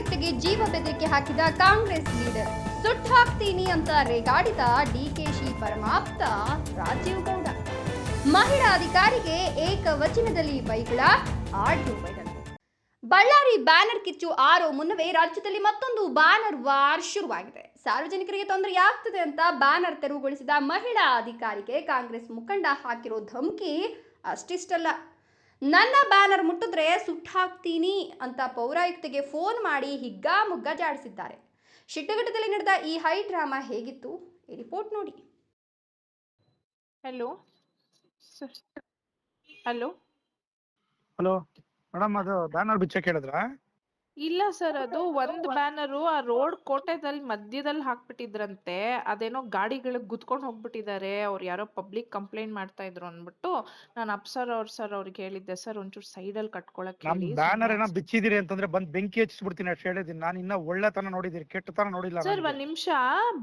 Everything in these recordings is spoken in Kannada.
ಪೌರಾಯುಕ್ತಗೆ ಜೀವ ಬೆದರಿಕೆ ಹಾಕಿದ ಕಾಂಗ್ರೆಸ್ ಲೀಡರ್. ಸುಟ್ಟು ಹಾಕ್ತೀನಿ ಅಂತ ರೇಗಾಡಿದ ಡಿಕೆಶಿ ಪರಮಾಪ್ತ ರಾಜೀವ್ ಗೌಡ. ಮಹಿಳಾ ಅಧಿಕಾರಿಗೆ ಏಕವಚನದಲ್ಲಿ ಬೈಗಳ ಆಡಿಯೋ ಬಳ್ಳಾರಿ ಬ್ಯಾನರ್ ಕಿಚ್ಚು ಆರೋ ಮುನ್ನವೇ ರಾಜ್ಯದಲ್ಲಿ ಮತ್ತೊಂದು ಬ್ಯಾನರ್ ವಾರ್ ಶುರುವಾಗಿದೆ. ಸಾರ್ವಜನಿಕರಿಗೆ ತೊಂದರೆಯಾಗ್ತದೆ ಅಂತ ಬ್ಯಾನರ್ ತೆರವುಗೊಳಿಸಿದ ಮಹಿಳಾ ಅಧಿಕಾರಿಗೆ ಕಾಂಗ್ರೆಸ್ ಮುಖಂಡ ಹಾಕಿರೋ ಧಮಕಿ ಅಷ್ಟಿಷ್ಟಲ್ಲ. ನನ್ನ ಬ್ಯಾನರ್ ಮುಟ್ಟಿದ್ರೆ ಸುಟ್ಟಾಕ್ತೀನಿ ಅಂತ ಪೌರಾಯುಕ್ತಿಗೆ ಫೋನ್ ಮಾಡಿ ಹಿಗ್ಗಾಮುಗ್ಗ ಜಾಡಿಸಿದ್ದಾರೆ. ಶಿಟ್ಟಘಟ್ಟದಲ್ಲಿ ನಡೆದ ಈ ಹೈ ಡ್ರಾಮಾ ಹೇಗಿತ್ತು? ಈ ರಿಪೋರ್ಟ್ ನೋಡಿ. ಹಲೋ ಹಲೋ ಹಲೋ ಮೇಡಮ್ ಅದು ಬ್ಯಾನರ್ ಬಿಚ್ಚಕ್ಕೆ ಹೇಳಿದ್ರ? ಇಲ್ಲ ಸರ್ ಅದು ಒಂದ್ ಬ್ಯಾನರ್ ಆ ರೋಡ್ ಕೋಟೆದಲ್ಲಿ ಮಧ್ಯದಲ್ಲಿ ಹಾಕ್ಬಿಟ್ಟಿದ್ರಂತೆ ಅದೇನೋ ಗಾಡಿಗಳಿಗೆ ಗುದ್ಕೊಂಡು ಹೋಗ್ಬಿಟ್ಟಿದ್ದಾರೆ ಅವ್ರು ಯಾರೋ ಪಬ್ಲಿಕ್ ಕಂಪ್ಲೇಂಟ್ ಮಾಡ್ತಾ ಇದ್ರು ಅಂದ್ಬಿಟ್ಟು ನಾನು ಅಪ್ಸರ್ ಅವ್ರ ಸರ್ ಅವ್ರಿಗೆ ಹೇಳಿದ್ದೆ ಸರ್ ಒಂಚೂರು ಸೈಡಲ್ಲಿ ಕಟ್ಕೊಳಕ್ ನಮ್ ಹೇಳಿ ಬ್ಯಾನರ್ ಏನೋ ಬಿಚ್ಚಿದಿರಿ ಅಂತಂದ್ರೆ ಬಂದ್ ಬೆಂಕಿ ಹಚ್ಚಿಸ್ಬಿಡ್ತೀನಿ ಅಷ್ಟು ಹೇಳಿದೀನಿ ನಾನು ಇನ್ನ ಒಳ್ಳೆತನ ನೋಡಿದೀನಿ ಕೆಟ್ಟತನ ನೋಡಿಲ್ಲ ಸರ್. ಒಂದ್ ನಿಮಿಷ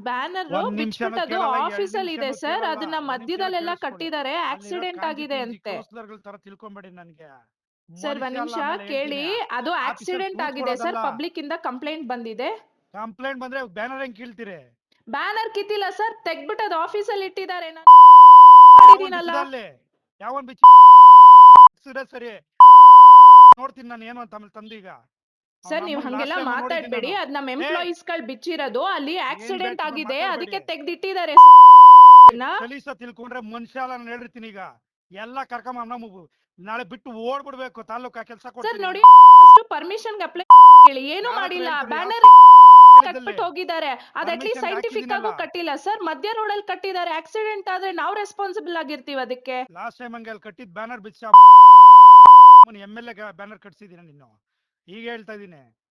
ಬ್ಯಾನರ್ ಒಂದ್ ನಿಮಿಷನೂ ಬಿಚ್ಬಿಟ್ಟು ಅದು ಕೇಳಲ್ಲ, ಎರಡ್ ಆಫೀಸ್ ಅಲ್ಲಿ ಇದೆ ಸರ್ ಕೇಳಲ್ಲ, ಅದನ್ನ ಮಧ್ಯದಲ್ಲೆಲ್ಲ ಕಟ್ಟಿದ್ದಾರೆ ಆಕ್ಸಿಡೆಂಟ್ ಆಗಿದೆ ಅಂತೆ. ತರ ತಿಳ್ಕೊಂಬೇಡಿ ನನ್ಗೆ. ಸರ್ ಒಂದ್ ನಿಮಿಷ ಕೇಳಿ. ಅದು ಆಕ್ಸಿಡೆಂಟ್ ಆಗಿದೆ ಸರ್. ಪಬ್ಲಿಕ್ ಇಂದ ಕಂಪ್ಲೇಂಟ್ ಬಂದಿದೆ. ಕಂಪ್ಲೇಂಟ್ ಬಂದ್ರೆ ಬ್ಯಾನರ್ ಹೆಂಗ್ ಕೀಳ್ತೀರಿ? Banner ಕಿತ್ತಿಲ್ಲ sir. ತೆಗ್ಬಿಟ್ಟು ಅದು ಇಟ್ಟಿದ್ದಾರೆ. ಬಿಚ್ಚಿದಲ್ಲಿ? ಯಾವನ್ ಬಿಚ್ಚ ಸರಿ. ನೋಡ್ತೀನಿ ನಾನು ಏನು ಅಂತ ತಂದೀಗ. ಸರ್ ನೀವು ಹಂಗೆಲ್ಲ ಮಾತಾಡ್ಬೇಡಿ. ಅದ್ ನಮ್ಮ ಏ, ಎಂಪ್ಲಾಯೀಸ್ಗಳು ಬಿಚ್ಚಿರೋದು. ಅಲ್ಲಿ ಆಕ್ಸಿಡೆಂಟ್ ಆಗಿದೆ. ಅದಕ್ಕೆ ತೆಗ್ದಿಟ್ಟಿದ್ದಾರೆ ತಿಳ್ಕೊಂಡ್ರೆ ಮನುಷ್ಯ ಅಲ್ಲ ನಾನು ಹೇಳಿರ್ತೀನಿ ಈಗ. ಎಲ್ಲ ಕರ್ಕೊಂಬ ನಮ್ಮ ನಾಳೆ ಬಿಟ್ಟು ಓಡ್ಬಿಡ್ಬೇಕು ತಾಲೂಕಾ ಕೆಲಸ ಸರ್ ನೋಡಿ ಅಷ್ಟು ಪರ್ಮಿಷನ್ ಅಪ್ಲೈ ಕೇಳಿ. ಏನು ಮಾಡಿಲ್ಲ ಬ್ಯಾನರ್? ಕಟ್ಬಿಟ್ಟು ಹೋಗಿದ್ದಾರೆ. ಅದ್ ಅಟ್ಲೀಸ್ಟ್ ಸೈಂಟಿಫಿಕ್ ಆಗು. ಕಟ್ಟಿಲ್ಲ. ಸರ್ ಮಧ್ಯ ರೋಡ್ ಅಲ್ಲಿ ಕಟ್ಟಿದ್ದಾರೆ. ಆಕ್ಸಿಡೆಂಟ್ ಆದ್ರೆ ನಾವ್ ರೆಸ್ಪಾನ್ಸಿಬಲ್ ಆಗಿರ್ತೀವಿ ಅದಕ್ಕೆ. ಲಾಸ್ಟ್ ಟೈಮ್ ಹಂಗೆ ಅಲ್ಲಿ ಕಟ್ಟಿದ್ ಬ್ಯಾನರ್ ಬಿಚ್ಚ. ಎಂ ಎಲ್ ಎ ಬ್ಯಾನರ್ ಕಟ್ಸಿದೀನಿ ನೀನು. ಈಗ ಹೇಳ್ತಾ ಇದೀನಿ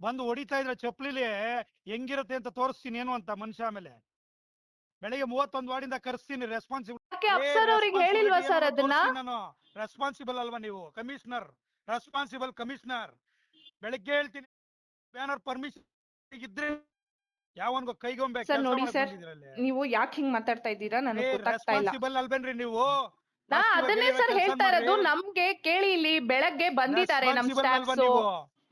ಬಂದು ಹೊಡಿತಾ ಇದ್ರೆ ಚಪ್ಪಲಿಲಿ ಹೆಂಗಿರುತ್ತೆ ಅಂತ ತೋರಿಸ್ತೀನಿ ಏನು ಅಂತ ಮನುಷ್ಯ ಆಮೇಲೆ. ಬೆಳಿಗ್ಗೆ ಮೂವತ್ತೊಂದು ವಾರ್ಡಿಂದ ಕರೆಸ್ತೀನಿ ರೆಸ್ಪಾನ್ಸಿಬಲ್ ನಾನು. ರೆಸ್ಪಾನ್ಸಿಬಲ್ ಅಲ್ವಾ ನೀವು? ಕಮಿಷನರ್ ರೆಸ್ಪಾನ್ಸಿಬಲ್ ಕಮಿಷನರ್ ಬೆಳಿಗ್ಗೆ ಹೇಳ್ತೀನಿ ಬ್ಯಾನರ್ ಪರ್ಮಿಷನ್ ಇದ್ರೆ ಯಾವನ್ಗೋ ಕೈಗೊಂಬೆ ನೋಡಿ ಸರ್ ನೀವು ಯಾಕೆ ಹಿಂಗ್ ಮಾತಾಡ್ತಾ ಇದ್ದೀರಾ? ನನಗೆ ಗೊತ್ತಾಗ್ತಾ ಇಲ್ಲ. ಅಲ್ವೇನ್ರಿ ನೀವು? ನಾ ಅದನ್ನೇ ಸರ್ ಹೇಳ್ತಾ ಇರೋದು. ನಮ್ಗೆ ಕೇಳಿ ಇಲ್ಲಿ ಬೆಳಗ್ಗೆ ಬಂದಿದ್ದಾರೆ ನಮ್ ಸ್ಟಾಫ್ಸ್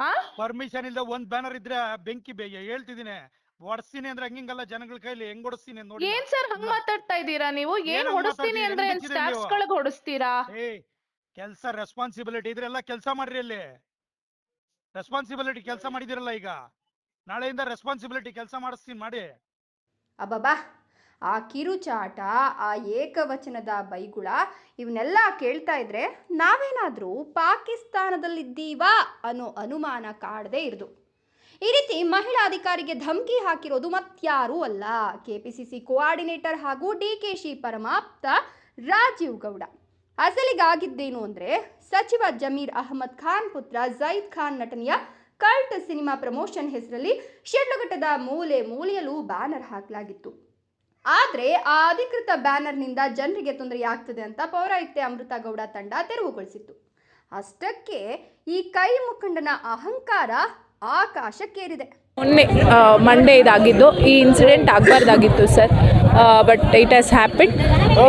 ಹಾ ಪರ್ಮಿಷನ್ ಇಲ್ಲದೆ ಒಂದ್ ಬ್ಯಾನರ್ ಇದ್ರೆ ಬೆಂಕಿ ಬೇ ಹೇಳ್ತಿದ್ದೀನಿ. ಹೊಡ್ಸ್ತೀನಿ ಅಂದ್ರೆ ಹಂಗಿಂಗಲ್ಲ ಜನಗಳ ಕೈಲಿ ಹೆಂಗ್ ಹೊಡಿಸ್ತೀನಿ ಅಂತ ನೋಡಿ ಏನ್ ಸರ್ ಹಂಗ್ ಮಾತಾಡ್ತಾ ಇದ್ದೀರಾ ನೀವು? ಏನ್ ಹೊಡಸ್ತೀನಿ ಹೊಡಿಸ್ತೀನಿ ಮಾತಾಡ್ತೀರಿ? ಅಂದ್ರೆ ಸ್ಟಾಫ್ಸ್ ನೀವು? ಗಳಿಗೆ ಹೊಡಿಸ್ತೀರಾ? ಏ ರೆಸ್ಪಾನ್ಸಿಬಿಲಿಟಿ ರೆಸ್ಪಾನ್ಸಿಬಿಲಿಟಿ ಇದ್ರೆಲ್ಲ ಕೆಲಸ ಮಾಡ್ರಿ ಅಲ್ಲಿ. ರೆಸ್ಪಾನ್ಸಿಬಿಲಿಟಿ ಕೆಲಸ ಮಾಡಿದಿರಲ್ಲ ಈಗ. ನಾಳೆಯಿಂದ ರೆಸ್ಪಾನ್ಸಿಬಿಲಿಟಿ ಕೆಲಸ ಮಾಡಿಸ್ತೀನಿ ಮಾಡಿ. ಅಬ್ಬಬ್ಬಾ! ಆ ಕಿರುಚಾಟ, ಆ ಏಕವಚನದ ಬೈಗುಳ ಇವನ್ನೆಲ್ಲ ಕೇಳ್ತಾ ಇದ್ರೆ ನಾವೇನಾದರೂ ಪಾಕಿಸ್ತಾನದಲ್ಲಿದ್ದೀವಾ ಅನ್ನೋ ಅನುಮಾನ ಕಾಡದೇ ಇರದು. ಈ ರೀತಿ ಮಹಿಳಾ ಅಧಿಕಾರಿಗೆ ಧಮಕಿ ಹಾಕಿರೋದು ಮತ್ಯಾರೂ ಅಲ್ಲ. ಕೆಪಿಸಿಸಿ ಕೋಆರ್ಡಿನೇಟರ್ ಹಾಗೂ ಡಿ ಕೆ ಶಿ ಪರಮಾಪ್ತ ರಾಜೀವ್ ಗೌಡ. ಅಸಲಿಗಾಗಿದ್ದೇನು ಅಂದರೆ ಸಚಿವ ಜಮೀರ್ ಅಹಮದ್ ಖಾನ್ ಪುತ್ರ ಜೈದ್ ಖಾನ್ ನಟನೆಯ ಕಲ್ಟ್ ಸಿನಿಮಾ ಪ್ರಮೋಷನ್ ಹೆಸರಲ್ಲಿ ಶಿಡ್ಲಘಟ್ಟದ ಮೂಲೆ ಮೂಲೆಯಲ್ಲೂ ಬ್ಯಾನರ್ ಹಾಕಲಾಗಿತ್ತು. ಆದರೆ ಆ ಅಧಿಕೃತ ಬ್ಯಾನರ್ನಿಂದ ಜನರಿಗೆ ತೊಂದರೆಯಾಗ್ತದೆ ಅಂತ ಪೌರಾಯುಕ್ತೆ ಅಮೃತ ಗೌಡ ತಂಡ ತೆರವುಗೊಳಿಸಿತ್ತು. ಅಷ್ಟಕ್ಕೆ ಈ ಕೈ ಮುಖಂಡನ ಅಹಂಕಾರ ಆಕಾಶಕ್ಕೇರಿದೆ. ಮೊನ್ನೆ ಮಂಡೇ ಇದಾಗಿದ್ದು. ಈ incident ಆಗಬಾರ್ದಾಗಿತ್ತು sir but it has happened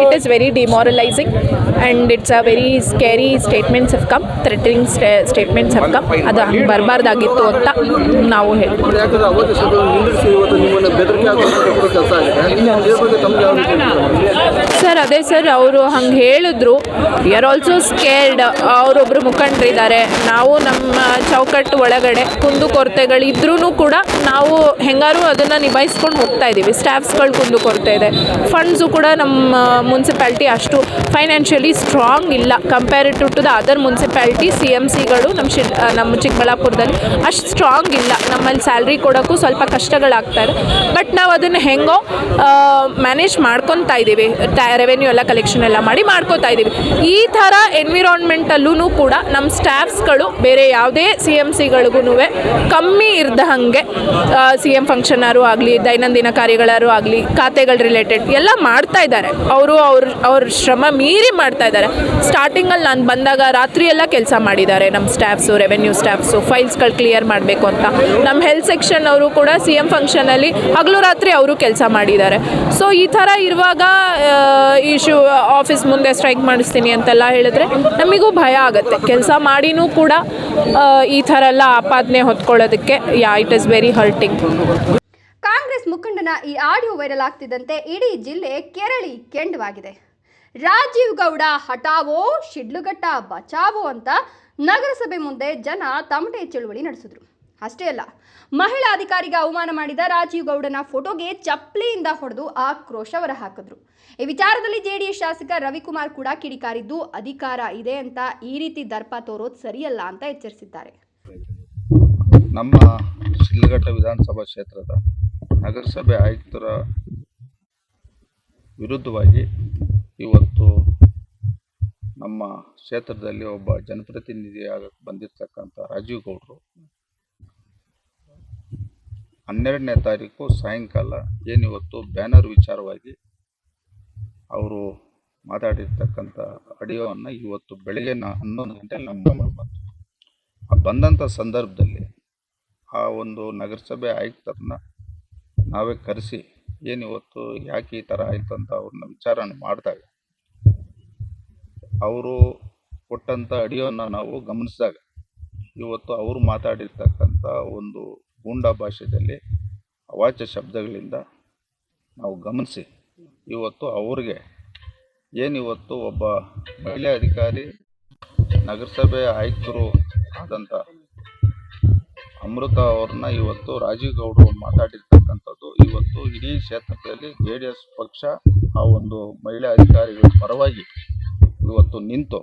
it is very demoralizing and it's a very scary statements of come threatening statements of come ಅದು ಹಂಗೆ ಬರಬಾರ್ದಾಗಿತ್ತು ಅಂತ ನಾವು ಹೇಳ್ತೀವಿ? ಸರ್ ಅದೇ ಸರ್ ಅವರು ಹಂಗೆ ಹೇಳಿದ್ರು. ವಿ ಆರ್ ಆಲ್ಸೋ ಸ್ಕೇರ್ಡ್ ಅವರೊಬ್ಬರು ಮುಖಂಡರಿದ್ದಾರೆ. ನಾವು ನಮ್ಮ ಚೌಕಟ್ಟು ಒಳಗಡೆ ಕುಂದು ಕೊರತೆಗಳಿದ್ರೂ ಕೂಡ ನಾವು ಹೆಂಗಾರು ಅದನ್ನು ನಿಭಾಯಿಸ್ಕೊಂಡು ಹೋಗ್ತಾ ಇದ್ದೀವಿ. ಸ್ಟಾಫ್ಸ್ಗಳು ಕುಂದುಕೊರತೆ ಇದೆ. ಫಂಡ್ಸು ಕೂಡ ನಮ್ಮ ಮುನ್ಸಿಪಾಲ್ಟಿ ಅಷ್ಟು ಫೈನಾನ್ಷಿಯಲಿ ಸ್ಟ್ರಾಂಗ್ ಇಲ್ಲ. Comparative to the other municipality C M ಸಿಗಳು ನಮ್ಮ ಶಿ ನಮ್ಮ ಚಿಕ್ಕಬಳ್ಳಾಪುರದಲ್ಲಿ ಅಷ್ಟು ಸ್ಟ್ರಾಂಗ್ ಇಲ್ಲ. ನಮ್ಮಲ್ಲಿ ಸ್ಯಾಲ್ರಿ ಕೊಡೋಕ್ಕೂ ಸ್ವಲ್ಪ ಕಷ್ಟಗಳಾಗ್ತಾ ಇದೆ. ಬಟ್ ನಾವು ಅದನ್ನು ಹೆಂಗೋ ಮ್ಯಾನೇಜ್ ಮಾಡ್ಕೊತಾ ಇದ್ದೀವಿ. ರೆವೆನ್ಯೂ ಎಲ್ಲ ಕಲೆಕ್ಷನ್ ಎಲ್ಲ ಮಾಡಿ ಮಾಡ್ಕೋತಾ ಇದ್ದೀವಿ. ಈ ಥರ ಎನ್ವಿರಾನ್ಮೆಂಟಲ್ಲೂ ಕೂಡ ನಮ್ಮ ಸ್ಟಾಫ್ಸ್ಗಳು ಬೇರೆ ಯಾವುದೇ ಸಿ ಎಂ ಸಿಗಳಿಗೂ ಕಮ್ಮಿ ಇರ್ದ ಹಾಗೆ ಸಿ ಎಂ ಫಂಕ್ಷನ್ನಾರು ಆಗಲಿ, ದೈನಂದಿನ ಕಾರ್ಯಗಳಾರು ಆಗಲಿ, ಖಾತೆಗಳು ರಿಲೇಟೆಡ್ ಎಲ್ಲ ಮಾಡ್ತಾ ಇದ್ದಾರೆ. ಅವರು ಅವ್ರ ಅವ್ರ ಶ್ರಮ ಮೀರಿ ಮಾಡ್ತಾ ಇದ್ದಾರೆ. ಸ್ಟಾರ್ಟಿಂಗಲ್ಲಿ ನಾನು ಬಂದಾಗ ರಾತ್ರಿ ಎಲ್ಲ ಕೆಲಸ ಮಾಡಿದ್ದಾರೆ. ನಮ್ಮ ಸ್ಟಾಫ್ಸು ರೆವೆನ್ಯೂ ಸ್ಟಾಫ್ಸು ಫೈಲ್ಸ್ಗಳು ಕ್ಲಿಯರ್ ಮಾಡಬೇಕು ಅಂತ. ನಮ್ಮ ಹೆಲ್ತ್ ಸೆಕ್ಷನ್ ಅವರು ಕೂಡ ಸಿ ಎಂ ಫಂಕ್ಷನಲ್ಲಿ ಹಗಲು ರಾತ್ರಿ ಅವರು ಕೆಲಸ ಮಾಡಿದ್ದಾರೆ. ಸೊ ಈ ಥರ ಇರುವಾಗ ಇಶ್ಯೂ ಆಫೀಸ್ ಮುಂದೆ ಸ್ಟ್ರೈಕ್ ಮಾಡಿಸ್ತೀನಿ ಅಂತೆಲ್ಲ ಹೇಳಿದ್ರೆ ನಮಗೂ ಭಯ ಆಗುತ್ತೆ. ಕೆಲಸ ಮಾಡಿನೂ ಕೂಡ ಈ ಥರ ಎಲ್ಲ ಆಪಾದನೆ ಹೊತ್ಕೊಳ್ಳೋದಕ್ಕೆ, yeah it is very hurting Congress ಮುಖಂಡನ ಈ ಆಡಿಯೋ ವೈರಲ್ ಆಗ್ತಿದ್ದಂತೆ ಇಡೀ ಜಿಲ್ಲೆ ಕೆರಳಿ ಕೆಂಡವಾಗಿದೆ. ರಾಜೀವ್ ಗೌಡ ಹಟಾವೋ ಶಿಡ್ಲುಘಟ್ಟ, ಬಚಾವೋ ಅಂತ ನಗರಸಭೆ ಮುಂದೆ ಜನ ತಮಟೆ ಚಳುವಳಿ ನಡೆಸಿದ್ರು. ಅಷ್ಟೇ ಅಲ್ಲ, ಮಹಿಳಾ ಅಧಿಕಾರಿಗೆ ಅವಮಾನ ಮಾಡಿದ ರಾಜೀವ್ ಗೌಡನ ಫೋಟೋಗೆ ಚಪ್ಪಲಿಯಿಂದ ಹೊಡೆದು ಆಕ್ರೋಶ ಹೊರಹಾಕಿದ್ರು. ಈ ವಿಚಾರದಲ್ಲಿ ಜೆಡಿಎಸ್ ಶಾಸಕ ರವಿಕುಮಾರ್ ಕೂಡ ಕಿಡಿಕಾರಿದ್ದು, ಅಧಿಕಾರ ಇದೆ ಅಂತ ಈ ರೀತಿ ದರ್ಪ ತೋರೋದು ಸರಿಯಲ್ಲ ಅಂತ ಎಚ್ಚರಿಸಿದ್ದಾರೆ. ನಮ್ಮ ಸಿಲ್ಲಘಟ್ಟ ವಿಧಾನಸಭಾ ಕ್ಷೇತ್ರದ ನಗರಸಭೆ ಆಯುಕ್ತರ ವಿರುದ್ಧವಾಗಿ ಇವತ್ತು ನಮ್ಮ ಕ್ಷೇತ್ರದಲ್ಲಿ ಒಬ್ಬ ಜನಪ್ರತಿನಿಧಿಯಾಗಕ್ಕೆ ಬಂದಿರತಕ್ಕಂಥ ರಾಜೀವ್ ಗೌಡರು. ಹನ್ನೆರಡನೇ ತಾರೀಕು ಸಾಯಂಕಾಲ ಏನಿವತ್ತು ಬ್ಯಾನರ್ ವಿಚಾರವಾಗಿ ಅವರು ಮಾತಾಡಿರ್ತಕ್ಕಂಥ ಆಡಿಯೋವನ್ನು ಇವತ್ತು ಬೆಳಗ್ಗೆ ನಾ ಹನ್ನೊಂದು ಗಂಟೆ ನಮ್ಮ ಬಂತು. ಬಂದಂಥ ಸಂದರ್ಭದಲ್ಲಿ ಆ ಒಂದು ನಗರಸಭೆ ಆಯುಕ್ತರನ್ನ ನಾವೇ ಕರೆಸಿ ಏನು ಇವತ್ತು ಯಾಕೆ ಈ ಥರ ಆಯಿತು ಅಂತ ಅವ್ರನ್ನ ವಿಚಾರಣೆ ಮಾಡಿದಾಗ, ಅವರು ಕೊಟ್ಟಂಥ ಅಡಿಯೋನ ನಾವು ಗಮನಿಸಿದಾಗ, ಇವತ್ತು ಅವರು ಮಾತಾಡಿರ್ತಕ್ಕಂಥ ಒಂದು ಗೂಂಡಾ ಭಾಷೆಯಲ್ಲಿ ಅವಾಚ್ಯ ಶಬ್ದಗಳಿಂದ ನಾವು ಗಮನಿಸಿ ಇವತ್ತು ಅವ್ರಿಗೆ ಏನಿವತ್ತು ಒಬ್ಬ ಮಹಿಳೆ ಅಧಿಕಾರಿ, ನಗರಸಭೆ ಆಯುಕ್ತರು ಆದಂಥ ಅಮೃತ ಅವ್ರನ್ನ ಇವತ್ತು ರಾಜೀವ್ ಗೌಡ್ರು ಮಾತಾಡಿರ್ತಕ್ಕಂಥದ್ದು. ಇವತ್ತು ಇಡೀ ಕ್ಷೇತ್ರದಲ್ಲಿ ಜೆ ಡಿ ಎಸ್ ಪಕ್ಷ ಆ ಒಂದು ಮಹಿಳಾ ಅಧಿಕಾರಿಗಳ ಪರವಾಗಿ ಇವತ್ತು ನಿಂತು,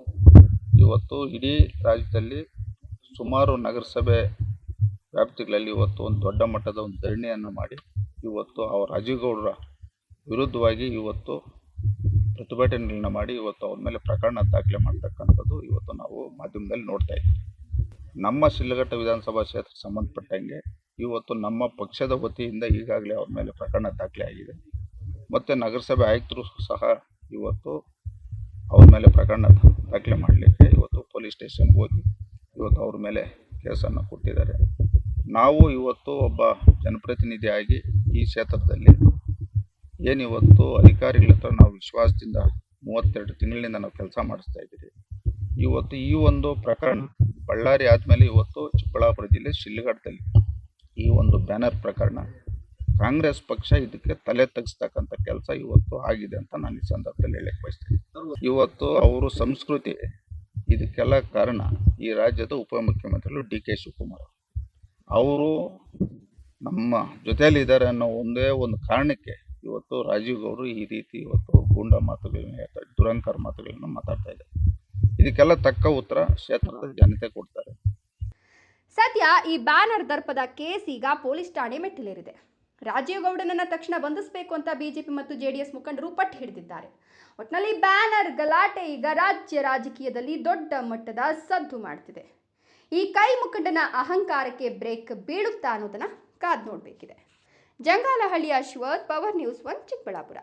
ಇವತ್ತು ಇಡೀ ರಾಜ್ಯದಲ್ಲಿ ಸುಮಾರು ನಗರಸಭೆ ವ್ಯಾಪ್ತಿಗಳಲ್ಲಿ ಇವತ್ತು ಒಂದು ದೊಡ್ಡ ಮಟ್ಟದ ಒಂದು ಧರಣಿಯನ್ನು ಮಾಡಿ ಇವತ್ತು ಅವ್ರ ರಾಜೀವ್ ಗೌಡ್ರ ವಿರುದ್ಧವಾಗಿ ಇವತ್ತು ಪ್ರತಿಭಟನೆಗಳನ್ನ ಮಾಡಿ ಇವತ್ತು ಅವ್ರ ಮೇಲೆ ಪ್ರಕರಣ ದಾಖಲೆ ಮಾಡ್ತಕ್ಕಂಥದ್ದು ಇವತ್ತು ನಾವು ಮಾಧ್ಯಮದಲ್ಲಿ ನೋಡ್ತಾ ಇದ್ದೀವಿ. ನಮ್ಮ ಶಿಲ್ಲಘಟ್ಟ ವಿಧಾನಸಭಾ ಕ್ಷೇತ್ರಕ್ಕೆ ಸಂಬಂಧಪಟ್ಟಂಗೆ ಇವತ್ತು ನಮ್ಮ ಪಕ್ಷದ ವತಿಯಿಂದ ಈಗಾಗಲೇ ಅವ್ರ ಮೇಲೆ ಪ್ರಕರಣ ದಾಖಲೆ ಆಗಿದೆ. ಮತ್ತು ನಗರಸಭೆ ಆಯುಕ್ತರು ಸಹ ಇವತ್ತು ಅವ್ರ ಮೇಲೆ ಪ್ರಕರಣ ದಾಖಲೆ ಮಾಡಲಿಕ್ಕೆ ಇವತ್ತು ಪೊಲೀಸ್ ಸ್ಟೇಷನ್ಗೆ ಹೋಗಿ ಇವತ್ತು ಅವ್ರ ಮೇಲೆ ಕೇಸನ್ನು ಕೊಟ್ಟಿದ್ದಾರೆ. ನಾವು ಇವತ್ತು ಒಬ್ಬ ಜನಪ್ರತಿನಿಧಿಯಾಗಿ ಈ ಕ್ಷೇತ್ರದಲ್ಲಿ ಏನಿವತ್ತು ಅಧಿಕಾರಿಗಳ ಹತ್ರ ನಾವು ವಿಶ್ವಾಸದಿಂದ ಮೂವತ್ತೆರಡು ತಿಂಗಳಿನಿಂದ ನಾವು ಕೆಲಸ ಮಾಡಿಸ್ತಾ ಇದ್ದೀವಿ ಇವತ್ತು ಈ ಒಂದು ಪ್ರಕರಣ ಬಳ್ಳಾರಿ ಆದಮೇಲೆ ಇವತ್ತು ಚಿಕ್ಕಬಳ್ಳಾಪುರ ಜಿಲ್ಲೆ ಶಿಡ್ಲಘಟ್ಟದಲ್ಲಿ ಈ ಒಂದು ಬ್ಯಾನರ್ ಪ್ರಕರಣ ಕಾಂಗ್ರೆಸ್ ಪಕ್ಷ ಇದಕ್ಕೆ ತಲೆ ತಗ್ಸ್ತಕ್ಕಂಥ ಕೆಲಸ ಇವತ್ತು ಆಗಿದೆ ಅಂತ ನಾನು ಈ ಸಂದರ್ಭದಲ್ಲಿ ಹೇಳಕ್ಕೆ ಬಯಸ್ತೀನಿ. ಇವತ್ತು ಅವರು ಸಂಸ್ಕೃತಿ ಇದಕ್ಕೆಲ್ಲ ಕಾರಣ ಈ ರಾಜ್ಯದ ಉಪಮುಖ್ಯಮಂತ್ರಿಗಳು ಡಿ ಕೆ ಶಿವಕುಮಾರ್ ಅವರು. ನಮ್ಮ ಜೊತೆಯಲ್ಲಿ ಇದ್ದಾರೆ ಅನ್ನೋ ಒಂದೇ ಒಂದು ಕಾರಣಕ್ಕೆ ಇವತ್ತು ರಾಜೀವ್ ಗೌರು ಈ ರೀತಿ ಇವತ್ತು ಗೂಂಡ ಮಾತುಗಳನ್ನ ದುರಂಕಾರ ಮಾತುಗಳನ್ನ ಮಾತಾಡ್ತಾ ಇದ್ದಾರೆ. ಇದಕ್ಕೆಲ್ಲ ತಕ್ಕ ಉತ್ತರ ಕ್ಷೇತ್ರದ ಜನತೆ ಕೊಡ್ತಾರೆ. ಸದ್ಯ ಈ ಬ್ಯಾನರ್ ದರ್ಪದ ಕೇಸ್ ಈಗ ಪೊಲೀಸ್ ಠಾಣೆ ಮೆಟ್ಟಿಲೇರಿದೆ. ರಾಜೀವ್ ಗೌಡನನ್ನ ತಕ್ಷಣ ಬಂಧಿಸಬೇಕು ಅಂತ ಬಿಜೆಪಿ ಮತ್ತು ಜೆಡಿಎಸ್ ಮುಖಂಡರು ಪಟ್ಟು ಹಿಡಿದಿದ್ದಾರೆ. ಒಟ್ನಲ್ಲಿ ಬ್ಯಾನರ್ ಗಲಾಟೆ ಈಗ ರಾಜ್ಯ ರಾಜಕೀಯದಲ್ಲಿ ದೊಡ್ಡ ಮಟ್ಟದ ಸದ್ದು ಮಾಡ್ತಿದೆ. ಈ ಕೈ ಮುಖಂಡನ ಅಹಂಕಾರಕ್ಕೆ ಬ್ರೇಕ್ ಬೀಳುತ್ತಾ ಅನ್ನೋದನ್ನ ಕಾದ್ ನೋಡಬೇಕಿದೆ. Jangalahalli Ashwath power news one Chikkaballapur.